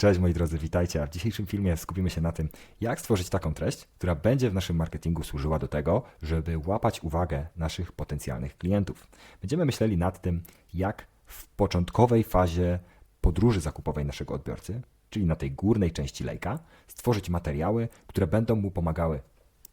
Cześć moi drodzy, witajcie. W dzisiejszym filmie skupimy się na tym, jak stworzyć taką treść, która będzie w naszym marketingu służyła do tego, żeby łapać uwagę naszych potencjalnych klientów. Będziemy myśleli nad tym, jak w początkowej fazie podróży zakupowej naszego odbiorcy, czyli na tej górnej części lejka, stworzyć materiały, które będą mu pomagały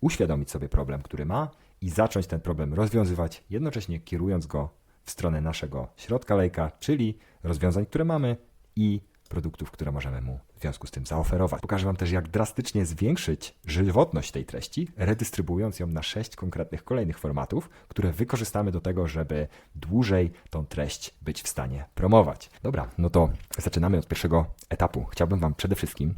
uświadomić sobie problem, który ma i zacząć ten problem rozwiązywać, jednocześnie kierując go w stronę naszego środka lejka, czyli rozwiązań, które mamy i produktów, które możemy mu w związku z tym zaoferować. Pokażę Wam też, jak drastycznie zwiększyć żywotność tej treści, redystrybuując ją na sześć konkretnych kolejnych formatów, które wykorzystamy do tego, żeby dłużej tą treść być w stanie promować. Dobra, no to zaczynamy od pierwszego etapu. Chciałbym Wam przede wszystkim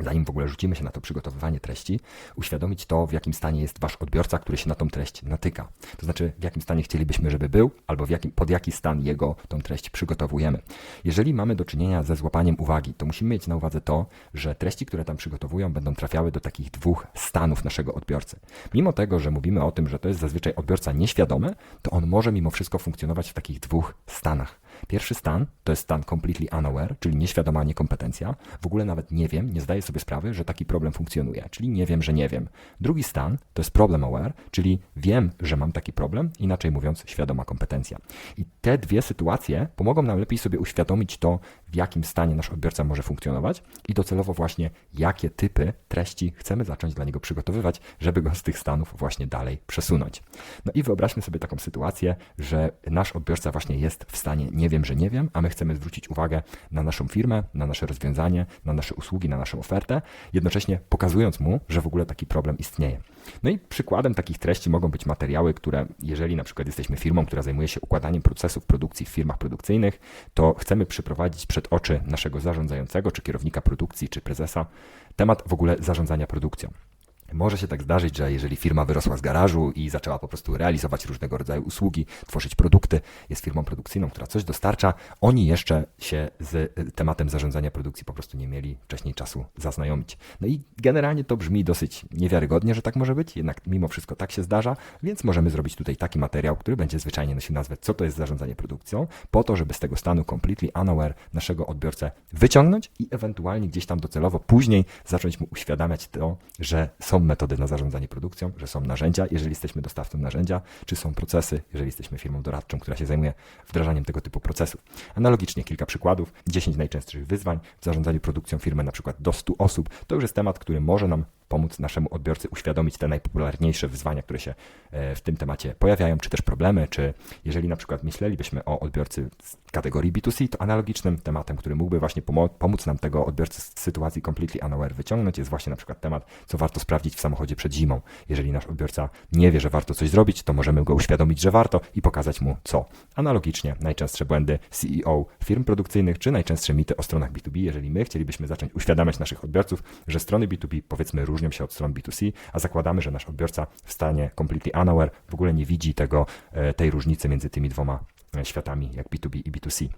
zanim w ogóle rzucimy się na to przygotowywanie treści, uświadomić to, w jakim stanie jest wasz odbiorca, który się na tą treść natyka. To znaczy, w jakim stanie chcielibyśmy, żeby był, albo jakim, pod jaki stan jego tą treść przygotowujemy. Jeżeli mamy do czynienia ze złapaniem uwagi, to musimy mieć na uwadze to, że treści, które tam przygotowują, będą trafiały do takich dwóch stanów naszego odbiorcy. Mimo tego, że mówimy o tym, że to jest zazwyczaj odbiorca nieświadomy, to on może mimo wszystko funkcjonować w takich dwóch stanach. Pierwszy stan to jest stan completely unaware, czyli nieświadoma niekompetencja. W ogóle nawet nie wiem, nie zdaję sobie sprawy, że taki problem funkcjonuje, czyli nie wiem, że nie wiem. Drugi stan to jest problem aware, czyli wiem, że mam taki problem, inaczej mówiąc, świadoma kompetencja. I te dwie sytuacje pomogą nam lepiej sobie uświadomić to, w jakim stanie nasz odbiorca może funkcjonować i docelowo właśnie jakie typy treści chcemy zacząć dla niego przygotowywać, żeby go z tych stanów właśnie dalej przesunąć. No i wyobraźmy sobie taką sytuację, że nasz odbiorca właśnie jest w stanie nie wiem, że nie wiem, a my chcemy zwrócić uwagę na naszą firmę, na nasze rozwiązanie, na nasze usługi, na naszą ofertę, jednocześnie pokazując mu, że w ogóle taki problem istnieje. No i przykładem takich treści mogą być materiały, które, jeżeli na przykład jesteśmy firmą, która zajmuje się układaniem procesów produkcji w firmach produkcyjnych, to chcemy przyprowadzić przed oczy naszego zarządzającego, czy kierownika produkcji, czy prezesa temat w ogóle zarządzania produkcją. Może się tak zdarzyć, że jeżeli firma wyrosła z garażu i zaczęła po prostu realizować różnego rodzaju usługi, tworzyć produkty, jest firmą produkcyjną, która coś dostarcza, oni jeszcze się z y, tematem zarządzania produkcji po prostu nie mieli wcześniej czasu zaznajomić. No i generalnie to brzmi dosyć niewiarygodnie, że tak może być, jednak mimo wszystko tak się zdarza, więc możemy zrobić tutaj taki materiał, który będzie zwyczajnie nosił nazwę co to jest zarządzanie produkcją, po to, żeby z tego stanu completely unaware naszego odbiorcę wyciągnąć i ewentualnie gdzieś tam docelowo później zacząć mu uświadamiać to, że są są metody na zarządzanie produkcją, że są narzędzia, jeżeli jesteśmy dostawcą narzędzia, czy są procesy, jeżeli jesteśmy firmą doradczą, która się zajmuje wdrażaniem tego typu procesów. Analogicznie kilka przykładów, 10 najczęstszych wyzwań w zarządzaniu produkcją firmy na przykład do 100 osób, to już jest temat, który może nam pomóc naszemu odbiorcy uświadomić te najpopularniejsze wyzwania, które się e, w tym temacie pojawiają, czy też problemy, czy jeżeli na przykład myślelibyśmy o odbiorcy kategorii B2C, to analogicznym tematem, który mógłby właśnie pomóc nam tego odbiorcy z sytuacji completely unaware wyciągnąć, jest właśnie na przykład temat, co warto sprawdzić w samochodzie przed zimą. Jeżeli nasz odbiorca nie wie, że warto coś zrobić, to możemy go uświadomić, że warto i pokazać mu co. Analogicznie najczęstsze błędy CEO firm produkcyjnych, czy najczęstsze mity o stronach B2B, jeżeli my chcielibyśmy zacząć uświadamiać naszych odbiorców, że strony B2B powiedzmy różnią się od stron B2C, a zakładamy, że nasz odbiorca w stanie completely unaware w ogóle nie widzi tego, e, tej różnicy między tymi dwoma światami, jak B2B i B2C.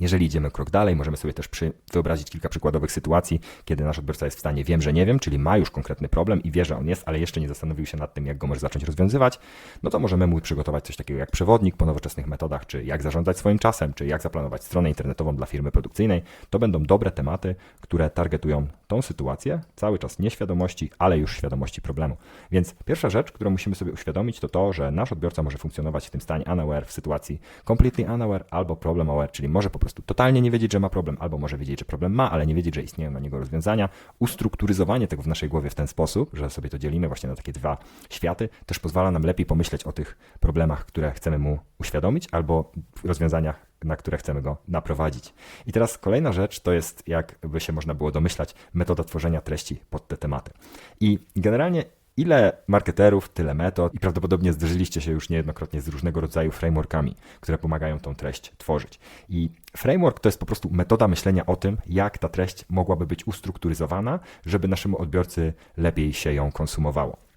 Jeżeli idziemy krok dalej, możemy sobie też przy, wyobrazić kilka przykładowych sytuacji, kiedy nasz odbiorca jest w stanie wiem, że nie wiem, czyli ma już konkretny problem i wie, że on jest, ale jeszcze nie zastanowił się nad tym, jak go może zacząć rozwiązywać, no to możemy mu przygotować coś takiego jak przewodnik po nowoczesnych metodach, czy jak zarządzać swoim czasem, czy jak zaplanować stronę internetową dla firmy produkcyjnej. To będą dobre tematy, które targetują tą sytuację, cały czas nieświadomości, ale już świadomości problemu. Więc pierwsza rzecz, którą musimy sobie uświadomić, to to, że nasz odbiorca może funkcjonować w tym stanie unaware w sytuacji completely unaware albo problem aware, czyli może po prostu totalnie nie wiedzieć, że ma problem, albo może wiedzieć, że problem ma, ale nie wiedzieć, że istnieją na niego rozwiązania. Ustrukturyzowanie tego w naszej głowie w ten sposób, że sobie to dzielimy właśnie na takie dwa światy, też pozwala nam lepiej pomyśleć o tych problemach, które chcemy mu uświadomić, albo rozwiązaniach, na które chcemy go naprowadzić. I teraz kolejna rzecz to jest, jakby się można było domyślać, metoda tworzenia treści pod te tematy. I generalnie Ile marketerów, tyle metod i prawdopodobnie zderzyliście się już niejednokrotnie z różnego rodzaju frameworkami, które pomagają tą treść tworzyć. I framework to jest po prostu metoda myślenia o tym, jak ta treść mogłaby być ustrukturyzowana, żeby naszemu odbiorcy lepiej się ją konsumowało.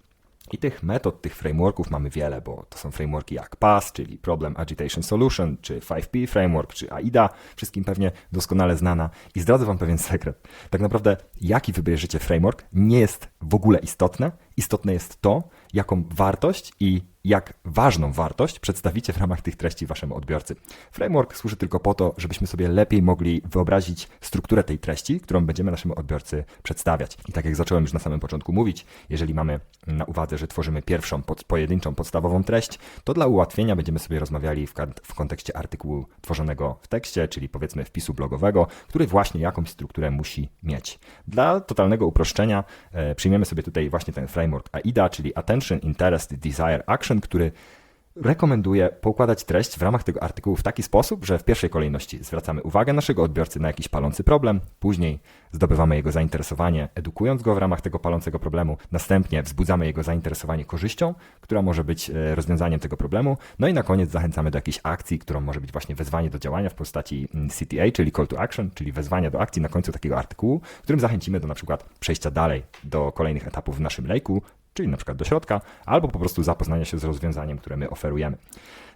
I tych metod, tych frameworków mamy wiele, bo to są frameworki jak PAS, czyli Problem Agitation Solution, czy 5P Framework, czy AIDA, wszystkim pewnie doskonale znana. I zdradzę Wam pewien sekret. Tak naprawdę, jaki wybierzecie framework, nie jest w ogóle istotne. Istotne jest to, jaką wartość i jak ważną wartość przedstawicie w ramach tych treści waszemu odbiorcy. Framework służy tylko po to, żebyśmy sobie lepiej mogli wyobrazić strukturę tej treści, którą będziemy naszemu odbiorcy przedstawiać. I tak jak zacząłem już na samym początku mówić, jeżeli mamy na uwadze, że tworzymy pierwszą, pod, pojedynczą, podstawową treść, to dla ułatwienia będziemy sobie rozmawiali w, w kontekście artykułu tworzonego w tekście, czyli powiedzmy wpisu blogowego, który właśnie jakąś strukturę musi mieć. Dla totalnego uproszczenia e, przyjmiemy sobie tutaj właśnie ten framework AIDA, czyli Attention, Interest, Desire, Action, który rekomenduję poukładać treść w ramach tego artykułu w taki sposób, że w pierwszej kolejności zwracamy uwagę naszego odbiorcy na jakiś palący problem, później zdobywamy jego zainteresowanie, edukując go w ramach tego palącego problemu, następnie wzbudzamy jego zainteresowanie korzyścią, która może być e, rozwiązaniem tego problemu, no i na koniec zachęcamy do jakiejś akcji, którą może być właśnie wezwanie do działania w postaci mm, CTA, czyli call to action, czyli wezwania do akcji na końcu takiego artykułu, którym zachęcimy do na przykład przejścia dalej do kolejnych etapów w naszym lejku, czyli na przykład do środka, albo po prostu zapoznania się z rozwiązaniem, które my oferujemy.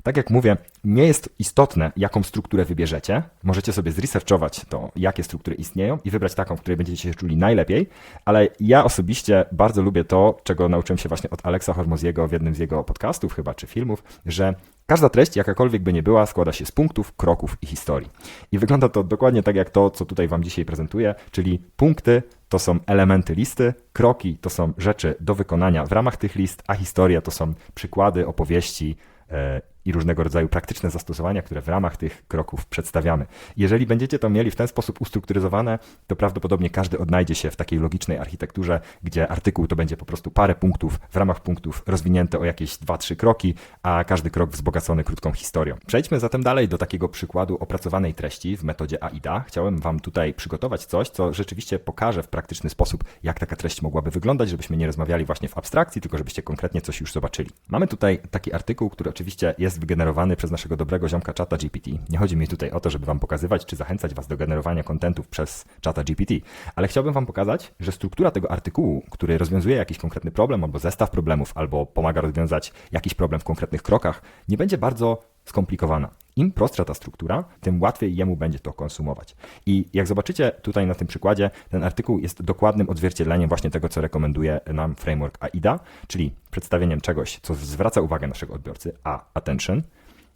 Tak jak mówię, nie jest istotne, jaką strukturę wybierzecie. Możecie sobie zresearchować to, jakie struktury istnieją i wybrać taką, w której będziecie się czuli najlepiej, ale ja osobiście bardzo lubię to, czego nauczyłem się właśnie od Alexa Hormoziego w jednym z jego podcastów chyba, czy filmów, że każda treść, jakakolwiek by nie była, składa się z punktów, kroków i historii. I wygląda to dokładnie tak jak to, co tutaj Wam dzisiaj prezentuję, czyli punkty to są elementy listy, kroki to są rzeczy do wykonania w ramach tych list, a historia to są przykłady, opowieści, e, i różnego rodzaju praktyczne zastosowania, które w ramach tych kroków przedstawiamy. Jeżeli będziecie to mieli w ten sposób ustrukturyzowane, to prawdopodobnie każdy odnajdzie się w takiej logicznej architekturze, gdzie artykuł to będzie po prostu parę punktów, w ramach punktów rozwinięte o jakieś dwa, trzy kroki, a każdy krok wzbogacony krótką historią. Przejdźmy zatem dalej do takiego przykładu opracowanej treści w metodzie AIDA. Chciałem Wam tutaj przygotować coś, co rzeczywiście pokaże w praktyczny sposób, jak taka treść mogłaby wyglądać, żebyśmy nie rozmawiali właśnie w abstrakcji, tylko żebyście konkretnie coś już zobaczyli. Mamy tutaj taki artykuł, który oczywiście jest jest wygenerowany przez naszego dobrego ziomka czata GPT. Nie chodzi mi tutaj o to, żeby Wam pokazywać czy zachęcać Was do generowania kontentów przez czata GPT, ale chciałbym Wam pokazać, że struktura tego artykułu, który rozwiązuje jakiś konkretny problem albo zestaw problemów, albo pomaga rozwiązać jakiś problem w konkretnych krokach, nie będzie bardzo skomplikowana. Im prostsza ta struktura, tym łatwiej jemu będzie to konsumować. I jak zobaczycie tutaj na tym przykładzie, ten artykuł jest dokładnym odzwierciedleniem właśnie tego, co rekomenduje nam framework AIDA, czyli przedstawieniem czegoś, co zwraca uwagę naszego odbiorcy, a attention,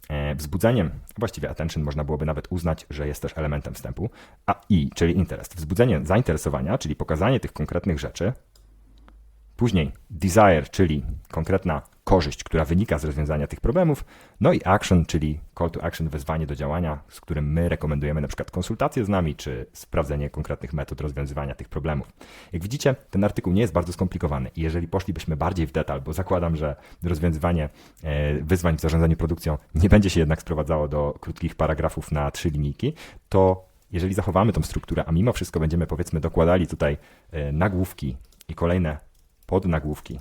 e, wzbudzeniem, właściwie attention można byłoby nawet uznać, że jest też elementem wstępu, a i, czyli interest, wzbudzenie zainteresowania, czyli pokazanie tych konkretnych rzeczy, później desire, czyli konkretna korzyść, która wynika z rozwiązania tych problemów, no i action, czyli call to action, wezwanie do działania, z którym my rekomendujemy na przykład konsultacje z nami, czy sprawdzenie konkretnych metod rozwiązywania tych problemów. Jak widzicie, ten artykuł nie jest bardzo skomplikowany i jeżeli poszlibyśmy bardziej w detal, bo zakładam, że rozwiązywanie e, wyzwań w zarządzaniu produkcją nie będzie się jednak sprowadzało do krótkich paragrafów na trzy linijki, to jeżeli zachowamy tą strukturę, a mimo wszystko będziemy powiedzmy dokładali tutaj e, nagłówki i kolejne podnagłówki,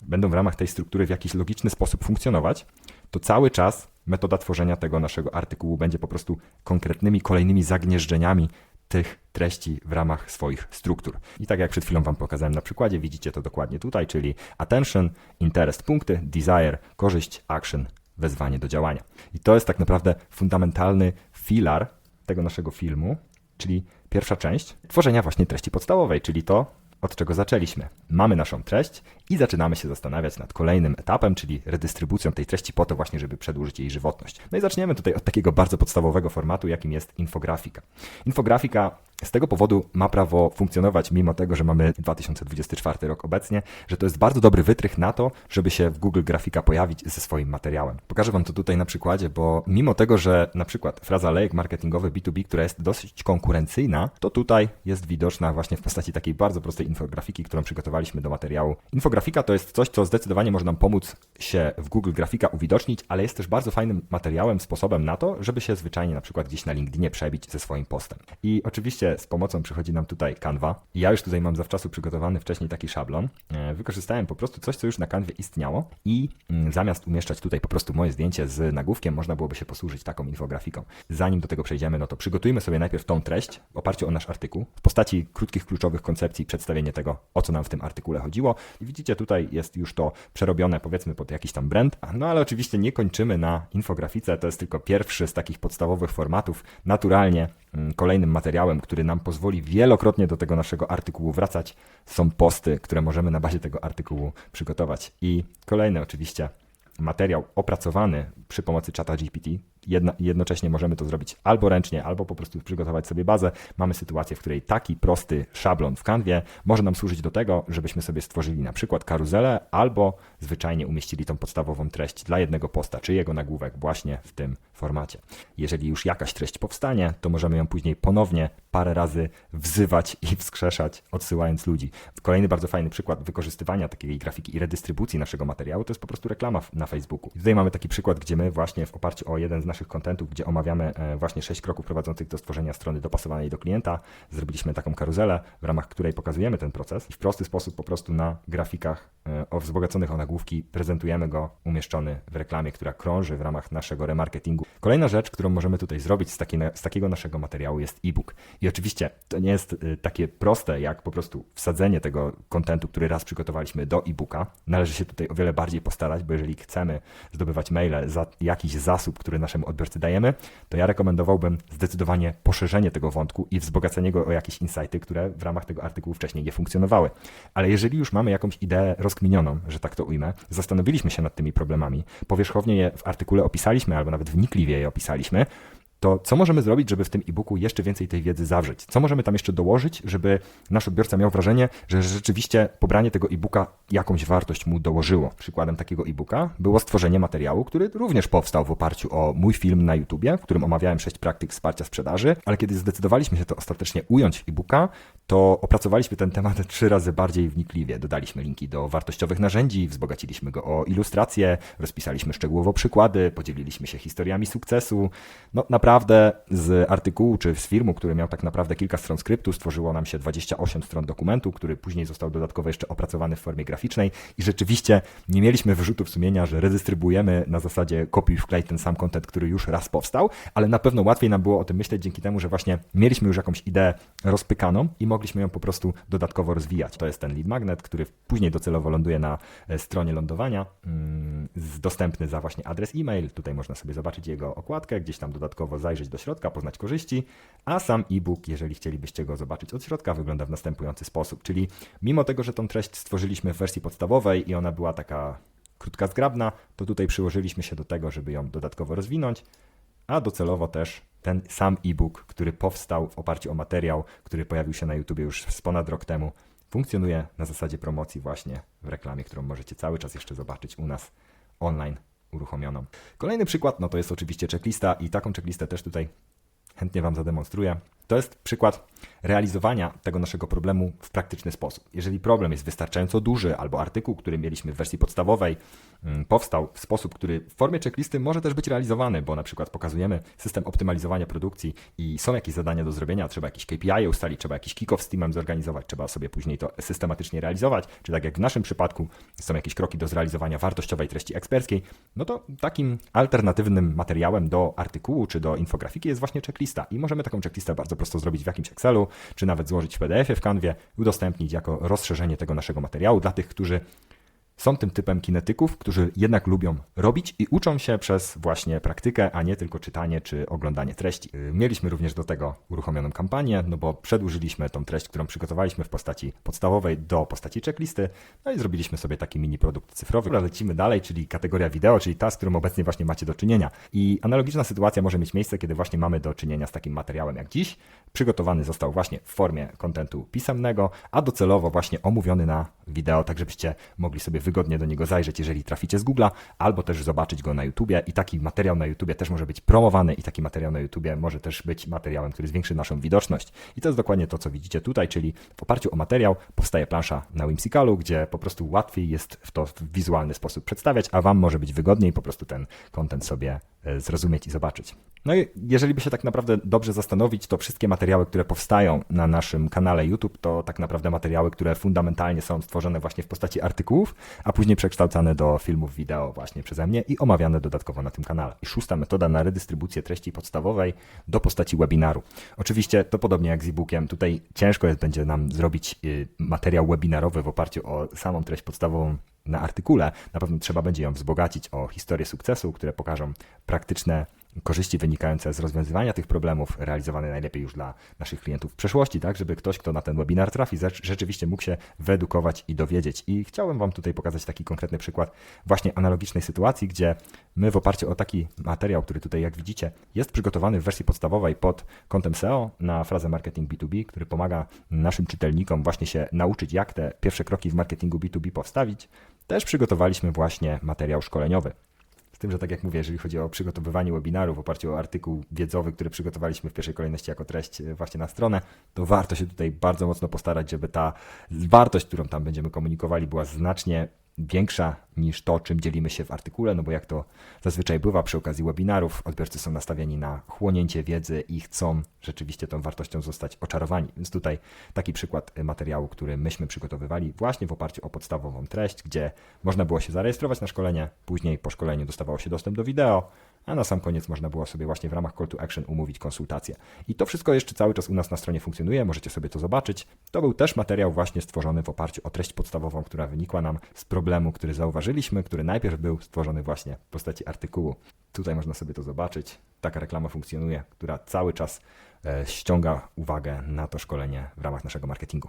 będą w ramach tej struktury w jakiś logiczny sposób funkcjonować, to cały czas metoda tworzenia tego naszego artykułu będzie po prostu konkretnymi kolejnymi zagnieżdżeniami tych treści w ramach swoich struktur. I tak jak przed chwilą Wam pokazałem na przykładzie, widzicie to dokładnie tutaj, czyli attention, interest, punkty, desire, korzyść, action, wezwanie do działania. I to jest tak naprawdę fundamentalny filar tego naszego filmu, czyli pierwsza część tworzenia właśnie treści podstawowej, czyli to, od czego zaczęliśmy. Mamy naszą treść i zaczynamy się zastanawiać nad kolejnym etapem, czyli redystrybucją tej treści po to właśnie, żeby przedłużyć jej żywotność. No i zaczniemy tutaj od takiego bardzo podstawowego formatu, jakim jest infografika. Infografika z tego powodu ma prawo funkcjonować, mimo tego, że mamy 2024 rok obecnie, że to jest bardzo dobry wytrych na to, żeby się w Google Grafika pojawić ze swoim materiałem. Pokażę Wam to tutaj na przykładzie, bo mimo tego, że na przykład fraza lejek marketingowy B2B, która jest dosyć konkurencyjna, to tutaj jest widoczna właśnie w postaci takiej bardzo prostej infografiki, którą przygotowaliśmy do materiału. Infografika to jest coś, co zdecydowanie może nam pomóc się w Google Grafika uwidocznić, ale jest też bardzo fajnym materiałem, sposobem na to, żeby się zwyczajnie na przykład gdzieś na LinkedInie przebić ze swoim postem. I oczywiście z pomocą przychodzi nam tutaj Canva. Ja już tutaj mam zawczasu przygotowany wcześniej taki szablon. E, wykorzystałem po prostu coś, co już na Canwie istniało i mm, zamiast umieszczać tutaj po prostu moje zdjęcie z nagłówkiem, można byłoby się posłużyć taką infografiką. Zanim do tego przejdziemy, no to przygotujmy sobie najpierw tą treść w oparciu o nasz artykuł w postaci krótkich, kluczowych koncepcji przedstawienie tego, o co nam w tym artykule chodziło. I widzicie, tutaj jest już to przerobione powiedzmy pod jakiś tam brand, no ale oczywiście nie kończymy na infografice, to jest tylko pierwszy z takich podstawowych formatów. Naturalnie mm, kolejnym materiałem, który nam pozwoli wielokrotnie do tego naszego artykułu wracać, są posty, które możemy na bazie tego artykułu przygotować. I kolejny oczywiście materiał opracowany przy pomocy czata GPT. Jedna, jednocześnie możemy to zrobić albo ręcznie, albo po prostu przygotować sobie bazę. Mamy sytuację, w której taki prosty szablon w kanwie może nam służyć do tego, żebyśmy sobie stworzyli na przykład karuzelę, albo zwyczajnie umieścili tą podstawową treść dla jednego posta, czy jego nagłówek właśnie w tym formacie. Jeżeli już jakaś treść powstanie, to możemy ją później ponownie parę razy wzywać i wskrzeszać, odsyłając ludzi. Kolejny bardzo fajny przykład wykorzystywania takiej grafiki i redystrybucji naszego materiału to jest po prostu reklama na Facebooku. I tutaj mamy taki przykład, gdzie my właśnie w oparciu o jeden z naszych kontentów, gdzie omawiamy e, właśnie sześć kroków prowadzących do stworzenia strony dopasowanej do klienta, zrobiliśmy taką karuzelę, w ramach której pokazujemy ten proces i w prosty sposób po prostu na grafikach e, wzbogaconych o nagłówki prezentujemy go umieszczony w reklamie, która krąży w ramach naszego remarketingu. Kolejna rzecz, którą możemy tutaj zrobić z, z takiego naszego materiału jest e-book. I oczywiście to nie jest e, takie proste, jak po prostu wsadzenie tego kontentu, który raz przygotowaliśmy do e-booka. Należy się tutaj o wiele bardziej postarać, bo jeżeli chcemy zdobywać maile za jakiś zasób, który naszemu odbiorcy dajemy, to ja rekomendowałbym zdecydowanie poszerzenie tego wątku i wzbogacenie go o jakieś insighty, które w ramach tego artykułu wcześniej nie funkcjonowały. Ale jeżeli już mamy jakąś ideę rozkminioną, że tak to ujmę, zastanowiliśmy się nad tymi problemami, powierzchownie je w artykule opisaliśmy albo nawet wnikliwie je opisaliśmy, to co możemy zrobić, żeby w tym e-booku jeszcze więcej tej wiedzy zawrzeć? Co możemy tam jeszcze dołożyć, żeby nasz odbiorca miał wrażenie, że rzeczywiście pobranie tego e-booka jakąś wartość mu dołożyło? Przykładem takiego e-booka było stworzenie materiału, który również powstał w oparciu o mój film na YouTubie, w którym omawiałem sześć praktyk wsparcia sprzedaży, ale kiedy zdecydowaliśmy się to ostatecznie ująć w e-booka, to opracowaliśmy ten temat trzy razy bardziej wnikliwie. Dodaliśmy linki do wartościowych narzędzi, wzbogaciliśmy go o ilustracje, rozpisaliśmy szczegółowo przykłady, podzieliliśmy się historiami sukcesu. No naprawdę z artykułu czy z filmu, który miał tak naprawdę kilka stron skryptu, stworzyło nam się 28 stron dokumentu, który później został dodatkowo jeszcze opracowany w formie graficznej i rzeczywiście nie mieliśmy wyrzutów sumienia, że redystrybuujemy na zasadzie kopiuj wklej ten sam kontent, który już raz powstał, ale na pewno łatwiej nam było o tym myśleć dzięki temu, że właśnie mieliśmy już jakąś ideę rozpykaną i mogliśmy mogliśmy ją po prostu dodatkowo rozwijać. To jest ten lead magnet, który później docelowo ląduje na e, stronie lądowania, mm, dostępny za właśnie adres e-mail. Tutaj można sobie zobaczyć jego okładkę, gdzieś tam dodatkowo zajrzeć do środka, poznać korzyści, a sam e-book, jeżeli chcielibyście go zobaczyć od środka, wygląda w następujący sposób. Czyli mimo tego, że tą treść stworzyliśmy w wersji podstawowej i ona była taka krótka, zgrabna, to tutaj przyłożyliśmy się do tego, żeby ją dodatkowo rozwinąć, a docelowo też ten sam e-book, który powstał w oparciu o materiał, który pojawił się na YouTube już z ponad rok temu, funkcjonuje na zasadzie promocji właśnie w reklamie, którą możecie cały czas jeszcze zobaczyć u nas online uruchomioną. Kolejny przykład, no to jest oczywiście checklista i taką checklistę też tutaj chętnie Wam zademonstruję. To jest przykład realizowania tego naszego problemu w praktyczny sposób. Jeżeli problem jest wystarczająco duży, albo artykuł, który mieliśmy w wersji podstawowej, mm, powstał w sposób, który w formie checklisty może też być realizowany, bo na przykład pokazujemy system optymalizowania produkcji i są jakieś zadania do zrobienia, trzeba jakieś KPI ustalić, trzeba jakiś kick-off z teamem zorganizować, trzeba sobie później to systematycznie realizować, czy tak jak w naszym przypadku są jakieś kroki do zrealizowania wartościowej treści eksperckiej, no to takim alternatywnym materiałem do artykułu czy do infografiki jest właśnie checklista i możemy taką checklistę bardzo prosto zrobić w jakimś Excelu, czy nawet złożyć w PDF-ie w Canwie, udostępnić jako rozszerzenie tego naszego materiału dla tych, którzy są tym typem kinetyków, którzy jednak lubią robić i uczą się przez właśnie praktykę, a nie tylko czytanie czy oglądanie treści. Mieliśmy również do tego uruchomioną kampanię, no bo przedłużyliśmy tą treść, którą przygotowaliśmy w postaci podstawowej do postaci checklisty, no i zrobiliśmy sobie taki mini produkt cyfrowy. Lecimy dalej, czyli kategoria wideo, czyli ta, z którą obecnie właśnie macie do czynienia. I analogiczna sytuacja może mieć miejsce, kiedy właśnie mamy do czynienia z takim materiałem jak dziś. Przygotowany został właśnie w formie kontentu pisemnego, a docelowo właśnie omówiony na wideo, tak żebyście mogli sobie wygodnie do niego zajrzeć, jeżeli traficie z Google'a, albo też zobaczyć go na YouTubie i taki materiał na YouTubie też może być promowany i taki materiał na YouTubie może też być materiałem, który zwiększy naszą widoczność. I to jest dokładnie to, co widzicie tutaj, czyli w oparciu o materiał powstaje plansza na Whimsicalu, gdzie po prostu łatwiej jest w to w wizualny sposób przedstawiać, a Wam może być wygodniej po prostu ten kontent sobie e, zrozumieć i zobaczyć. No i jeżeli by się tak naprawdę dobrze zastanowić, to wszystkie materiały, które powstają na naszym kanale YouTube, to tak naprawdę materiały, które fundamentalnie są stworzone właśnie w postaci artykułów, a później przekształcane do filmów wideo właśnie przeze mnie i omawiane dodatkowo na tym kanale. I szósta metoda na redystrybucję treści podstawowej do postaci webinaru. Oczywiście to podobnie jak z e-bookiem, tutaj ciężko jest będzie nam zrobić y, materiał webinarowy w oparciu o samą treść podstawową na artykule. Na pewno trzeba będzie ją wzbogacić o historię sukcesu, które pokażą praktyczne korzyści wynikające z rozwiązywania tych problemów, realizowane najlepiej już dla naszych klientów w przeszłości, tak, żeby ktoś, kto na ten webinar trafi, ze- rzeczywiście mógł się wyedukować i dowiedzieć. I chciałem Wam tutaj pokazać taki konkretny przykład właśnie analogicznej sytuacji, gdzie my w oparciu o taki materiał, który tutaj, jak widzicie, jest przygotowany w wersji podstawowej pod kątem SEO na frazę marketing B2B, który pomaga naszym czytelnikom właśnie się nauczyć, jak te pierwsze kroki w marketingu B2B powstawić, też przygotowaliśmy właśnie materiał szkoleniowy. Tym, że tak jak mówię, jeżeli chodzi o przygotowywanie webinaru w oparciu o artykuł wiedzowy, który przygotowaliśmy w pierwszej kolejności jako treść e, właśnie na stronę, to warto się tutaj bardzo mocno postarać, żeby ta wartość, którą tam będziemy komunikowali, była znacznie większa niż to, czym dzielimy się w artykule, no bo jak to zazwyczaj bywa przy okazji webinarów, odbiorcy są nastawieni na chłonięcie wiedzy i chcą rzeczywiście tą wartością zostać oczarowani. Więc tutaj taki przykład materiału, który myśmy przygotowywali właśnie w oparciu o podstawową treść, gdzie można było się zarejestrować na szkolenie, później po szkoleniu dostawało się dostęp do wideo, a na sam koniec można było sobie właśnie w ramach call to action umówić konsultację. I to wszystko jeszcze cały czas u nas na stronie funkcjonuje, możecie sobie to zobaczyć. To był też materiał właśnie stworzony w oparciu o treść podstawową, która wynikła nam z problemu, który zauważyliśmy, który najpierw był stworzony właśnie w postaci artykułu. Tutaj można sobie to zobaczyć. Taka reklama funkcjonuje, która cały czas e, ściąga uwagę na to szkolenie w ramach naszego marketingu.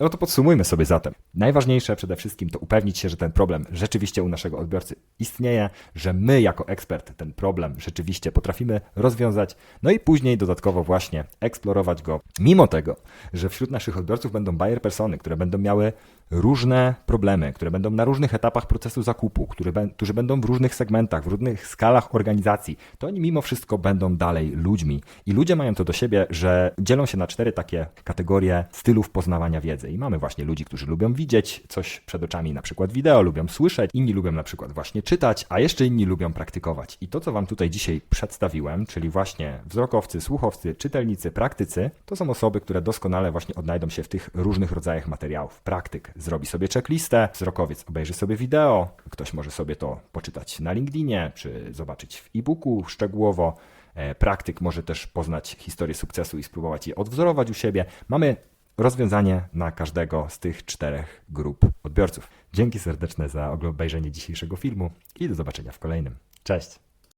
No to podsumujmy sobie zatem. Najważniejsze przede wszystkim to upewnić się, że ten problem rzeczywiście u naszego odbiorcy istnieje, że my jako ekspert ten problem rzeczywiście potrafimy rozwiązać, no i później dodatkowo właśnie eksplorować go, mimo tego, że wśród naszych odbiorców będą buyer persony, które będą miały różne problemy, które będą na różnych etapach procesu zakupu, które, którzy będą w różnych segmentach, w różnych skalach organizacji, to oni mimo wszystko będą dalej ludźmi. I ludzie mają to do siebie, że dzielą się na cztery takie kategorie stylów poznawania wiedzy. I mamy właśnie ludzi, którzy lubią widzieć coś przed oczami, na przykład wideo, lubią słyszeć, inni lubią na przykład właśnie czytać, a jeszcze inni lubią praktykować. I to, co Wam tutaj dzisiaj przedstawiłem, czyli właśnie wzrokowcy, słuchowcy, czytelnicy, praktycy, to są osoby, które doskonale właśnie odnajdą się w tych różnych rodzajach materiałów. Praktyk zrobi sobie checklistę, wzrokowiec obejrzy sobie wideo, ktoś może sobie to poczytać na LinkedInie, czy zobaczyć w e-booku szczegółowo. E, Praktyk może też poznać historię sukcesu i spróbować je odwzorować u siebie. Mamy rozwiązanie na każdego z tych czterech grup odbiorców. Dzięki serdeczne za obejrzenie dzisiejszego filmu i do zobaczenia w kolejnym. Cześć!